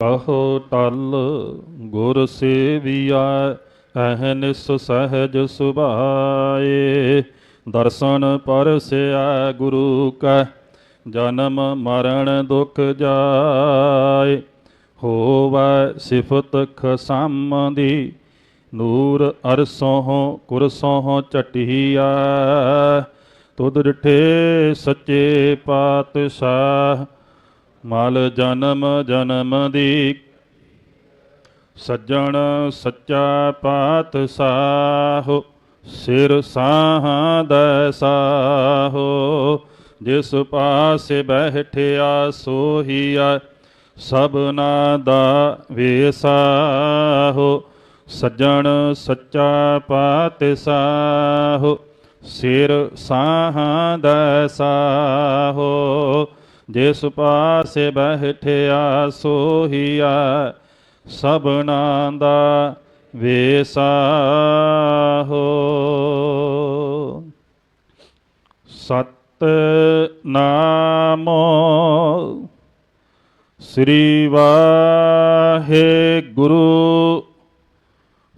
ਕਹੋ ਟਲ ਗੁਰ ਸੇਵੀਆ ਅਹਨਿਸ ਸਹਜ ਸੁਭਾਏ। ਦਰਸ਼ਨ ਪਰਸਿਆ ਗੁਰੂ ਕੈ, ਜਨਮ ਮਰਨ ਦੁਖ ਜਾਏ। ਹੋਵੈ ਸਿਫਤ ਖਸਮ ਦੀ ਨੂਰ ਅਰਸੋਂ ਕੁਰਸੋਂ ਚਟਿਆ ਤੁਧ ਡਿਠੇ ਸੱਚੇ ਪਾਤਸ਼ਾਹ ਮਲ ਜਨਮ ਜਨਮ ਦੀ। ਸੱਜਣ ਸੱਚਾ ਪਾਤ ਸਾਹੋ ਸਿਰ ਸਾਹਾਂ ਦਾ ਸਾਹੋ। ਜਿਸ ਪਾਸੇ ਬੈਠਿਆ ਸੋਹੀਆ, ਸਭਨਾ ਦਾ ਵੇਸਾਹੋ ਸੱਜਣ ਸੱਚਾ ਪਾਤ ਪਾਤਸ਼ਾਹ, ਸਿਰ ਸਾਹਾਂ ਦਾ ਸਾਹੋ। ਜਿਸ ਪਾਸੇ ਬਹਿਠਿਆ ਸੋਹੀਆ ਸਭਨਾ ਦਾ ਵੇਸਾਹੋ ਸਤ ਨਾਮੋ ਸ੍ਰੀ ਵਾਹਿਗੁਰੂ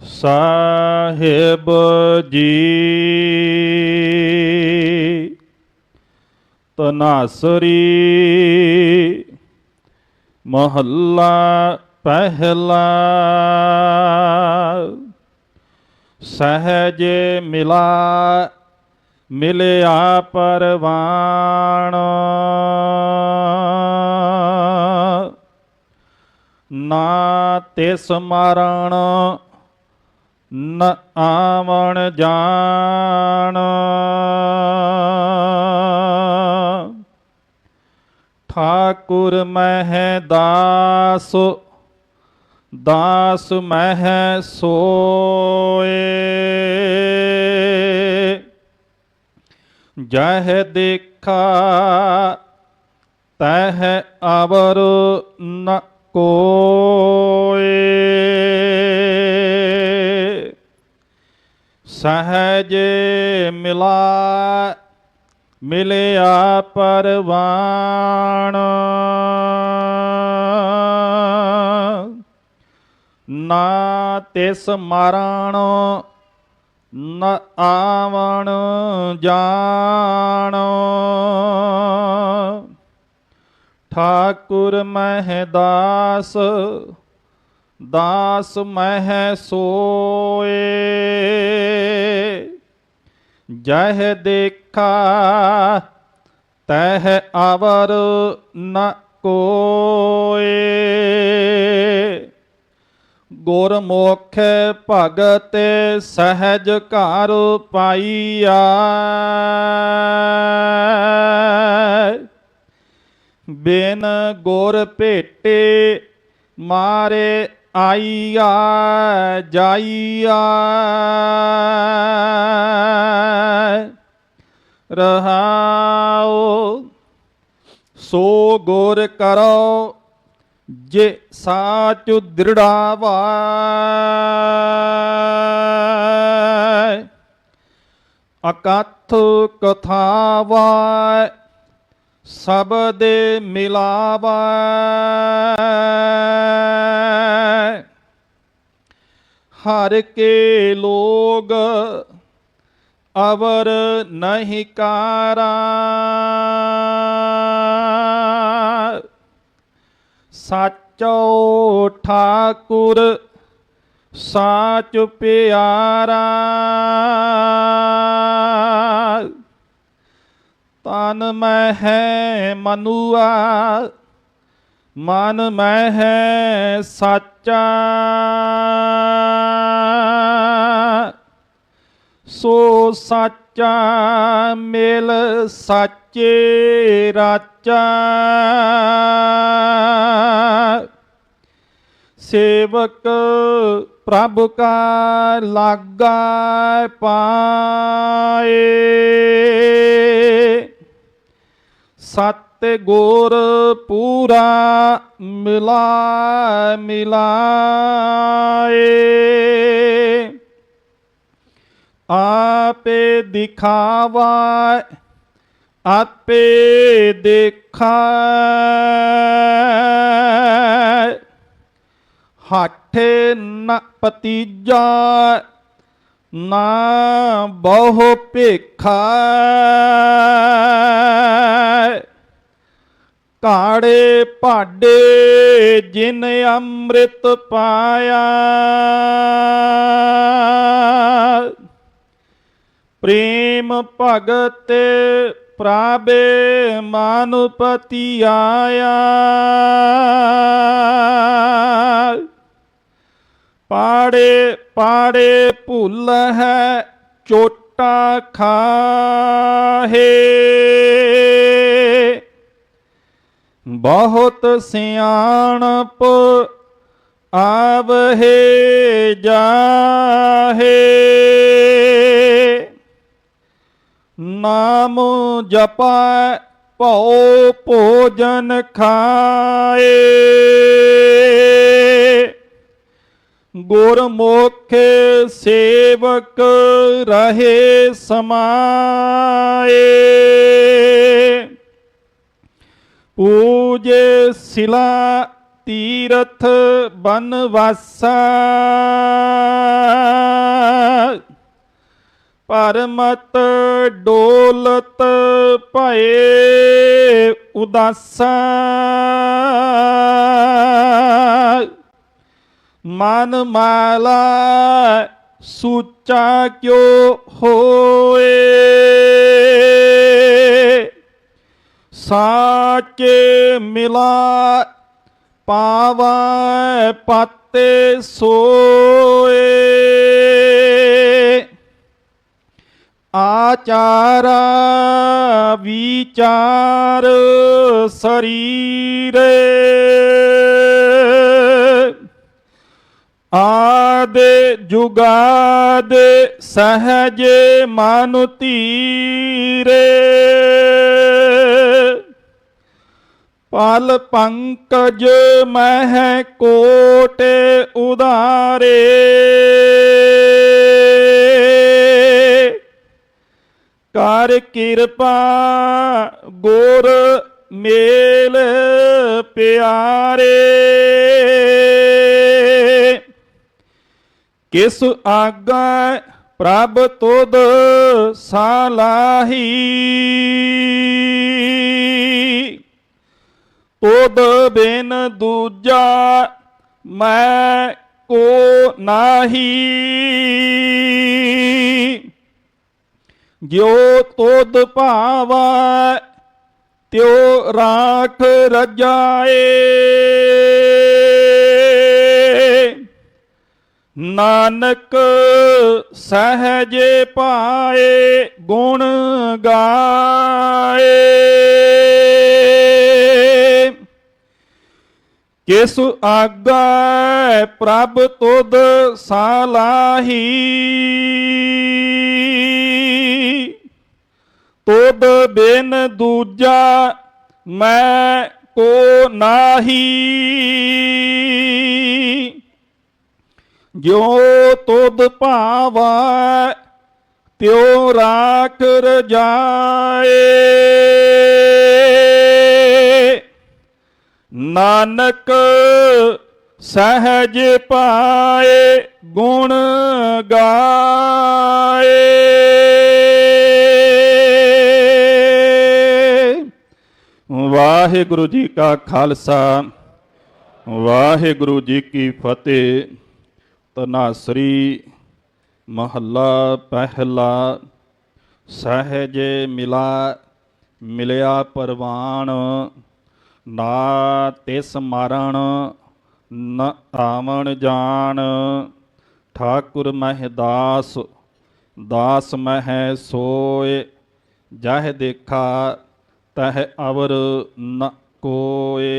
ਸਾਹਿਬ ਜੀ। ਤਨਾਸਰੀ ਮਹੱਲਾ ਪਹਿਲਾ ਸਹਜ ਮਿਲਾ ਮਿਲਿਆ ਪਰਵਾਣ ਨਾ ਤਿਸ ਮਰਣ ਨ ਆਵਣ ਜਾਣ ਠਾਕੁਰ ਮਹਿ ਦਾਸ ਦਾਸ ਮਹਿ ਸੋਏ। ਜਹ ਦੇਖਾ ਤਹ ਅਵਰ ਨ ਕੋਏ। ਸਹਜ ਮਿਲਾ ਮਿਲਿਆ ਪਰਵਾਣ। ਨਾ ਤਿਸ ਮਰਣ ਨ ਆਵਣ ਜਾਣ। ਠਾਕੁਰ ਮਹਿ ਦਾਸ ਦਾਸ ਮਹਿ ਸੋਏ। ਜਹ ਦੇਖਾ, ਤਹ ਆਵਰ ਨ ਕੋਏ। ਗੁਰਮੁਖ ਭਗਤ ਸਹਿਜ ਘਰ ਪਾਈਆ। ਬਿਨ ਗੁਰ ਭੇਟੇ ਮਾਰੇ ਆਈਆ, ਜਾਈਆ। ਰਹਾਉ ਸੋ ਗੁਰ ਕਰੋ ਜੇ ਸਾਚ ਦ੍ਰਿੜਾਵਾ ਅਕਥ ਕਥਾਵਾ ਸਬਦ ਮਿਲਾਵਾ ਹਰ ਕੇ ਲੋਗ ਅਵਰ ਨਹੀਂ ਕਾਰਾ। ਸਾਚੋ ਠਾਕੁਰ, ਸਾਚ ਪਿਆਰਾ। ਤਨ ਮੈਂ ਹੈ ਮਨੁਆ, ਮਨ ਮੈਂ ਹੈ ਸਾਚਾ। ਸੋ ਸਾਚਾ ਮਿਲ ਸਾਚੇ ਰਾਚਾ। ਸੇਵਕ ਪ੍ਰਭ ਕਾ ਲਾਗਾ ਪਾਏ। ਸਤ ਗੁਰ ਪੂਰਾ ਮਿਲਾ ਮਿਲਾਏ। ਆਪੇ ਦਿਖਾਵਾ ਆਪੇ ਦੇਖਾ ਹੱਠੇ ਨ ਪਤੀਜਾ ਨਾ ਬਹੁ ਭੇਖਾ ਕਾੜੇ ਭਾਡੇ ਜਿਨ ਅੰਮ੍ਰਿਤ ਪਾਇਆ। ਪ੍ਰੇਮ ਭਗਤ ਪ੍ਰਾਬੇ ਮਾਨੁਪਤੀ ਆਇਆ ਪਾੜੇ ਪਾੜੇ ਭੁੱਲ ਹੈ ਚੋਟਾ ਖਾਹੇ। ਬਹੁਤ ਸਿਆਣਪ ਆਵਹੇ ਜਾਹੇ। ਨਾਮ ਜਪੈ ਭਉ ਭੋਜਨ ਖਾਏ। ਗੁਰਮੁਖ ਸੇਵਕ ਰਹੇ ਸਮਾਏ। ਪੂਜੇ ਸਿਲਾ ਤੀਰਥ ਬਨਵਾਸਾ। ਪਰਮਤ ਡੋਲਤ ਭਏ ਉਦਾਸਾ। ਮਨ ਮਾਲਾ ਸੁਚਾ ਕਿਉ ਹੋਏ। ਸਾਚੇ ਮਿਲਾ ਪਾਵੈ ਪਾਤੇ ਸੋਏ। ਆਚਾਰਾ ਵਿਚਾਰ ਸਰੀਰੇ। ਆਦੇ ਜੁਗਾਦ ਸਹਜ ਮਨੁ ਧੀਰੇ। ਪਲ ਪੰਕਜ ਮਹਿ ਕੋਟ ਉਦਾਰੇ ਕਰ ਕਿਰਪਾ ਗੋਰ ਮੇਲ ਪਿਆਰੇ। ਕਿਸ ਆਗਾ ਪ੍ਰਭ ਤੁਧ ਸਾਲਾਹੀ। ਤੁਧ ਬਿਨ ਦੂਜਾ ਮੈਂ ਕੋ ਨਾਹੀ। ਜਿਉ ਤੁਧ ਭਾਵਾ ਤਿਉ ਰਾਖ ਰਜਾਏ। ਨਾਨਕ ਸਹਜ ਪਾਏ ਗੁਣ ਗਾ ਕਿਸ ਆਗਾ, ਪ੍ਰਭ ਤੁਧ ਸਾਲਾਹੀ। ਤੁਧ ਬਿਨ ਦੂਜਾ ਮੈਂ ਕੋ ਨਾਹੀ। ਜੋ ਤੁਧ ਭਾਵਾ, ਤਿਉ ਰਾਖ ਰਜਾਏ। ਨਾਨਕ ਸਹਜ ਪਾਏ ਗੁਣ ਗਾਏ। ਵਾਹਿਗੁਰੂ ਜੀ ਕਾ ਖਾਲਸਾ, ਵਾਹਿਗੁਰੂ ਜੀ ਕੀ ਫਤਿਹ। ਤਨਾਸਰੀ ਮਹੱਲਾ ਪਹਿਲਾ, ਸਹਿਜ ਮਿਲਾ, ਮਿਲਿਆ ਪਰਵਾਨ। ਨਾ ਤਿਸ ਮਾਰਣ ਨ ਆਵਣ ਜਾਣ। ਠਾਕੁਰ ਮਹਿ ਦਾਸ ਦਾਸ ਮਹਿ ਸੋਏ। ਜਹ ਦੇਖਾ, ਤਹ ਅਵਰ ਨ ਕੋਏ।